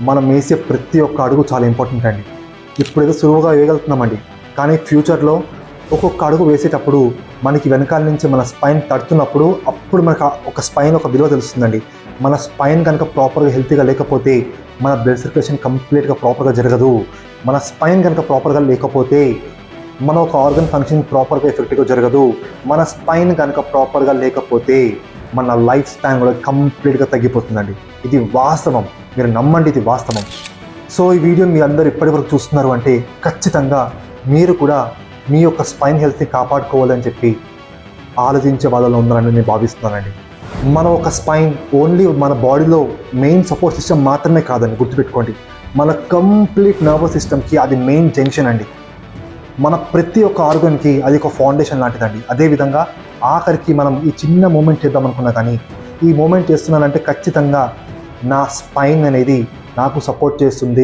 మనం వేసే ప్రతి ఒక్క అడుగు చాలా ఇంపార్టెంట్ అండి. ఇప్పుడేదో సులువుగా వేయగలుగుతున్నామండి. కానీ ఫ్యూచర్లో ఒక్కొక్క అడుగు వేసేటప్పుడు మనకి వెనకాల నుంచి మన స్పైన్ తడుతున్నప్పుడు అప్పుడు మనకు ఆ ఒక స్పైన్ ఒక విలువ తెలుస్తుందండి. మన స్పైన్ కనుక ప్రాపర్గా హెల్తీగా లేకపోతే మన బ్లడ్ సర్క్యులేషన్ కంప్లీట్గా ప్రాపర్గా జరగదు. మన స్పైన్ కనుక ప్రాపర్గా లేకపోతే మన ఒక ఆర్గన్ ఫంక్షన్ ప్రాపర్గా ఎఫెక్టివ్గా జరగదు. మన స్పైన్ కనుక ప్రాపర్గా లేకపోతే మన లైఫ్ స్పాన్ కూడా కంప్లీట్గా తగ్గిపోతుందండి. ఇది వాస్తవం. మీరు నమ్మండి ఇది వాస్తవం. సో ఈ వీడియో మీ అందరూ ఇప్పటివరకు చూస్తున్నారు అంటే ఖచ్చితంగా మీరు కూడా మీ యొక్క స్పైన్ హెల్త్ని కాపాడుకోవాలని చెప్పి ఆలోచించే వాళ్ళలో ఉన్నారని నేను భావిస్తున్నానండి. మన ఒక స్పైన్ ఓన్లీ మన బాడీలో మెయిన్ సపోర్ట్ సిస్టమ్ మాత్రమే కాదండి గుర్తుపెట్టుకోండి. మన కంప్లీట్ నర్వస్ సిస్టమ్కి అది మెయిన్ జంక్షన్ అండి. మన ప్రతి ఒక్క ఆర్గన్కి అది ఒక ఫౌండేషన్ లాంటిదండి. అదేవిధంగా ఆఖరికి మనం ఈ చిన్న మూమెంట్ చేద్దాం అనుకున్నా కానీ ఈ మూమెంట్ చేస్తున్నానంటే ఖచ్చితంగా నా స్పైన్ అనేది నాకు సపోర్ట్ చేస్తుంది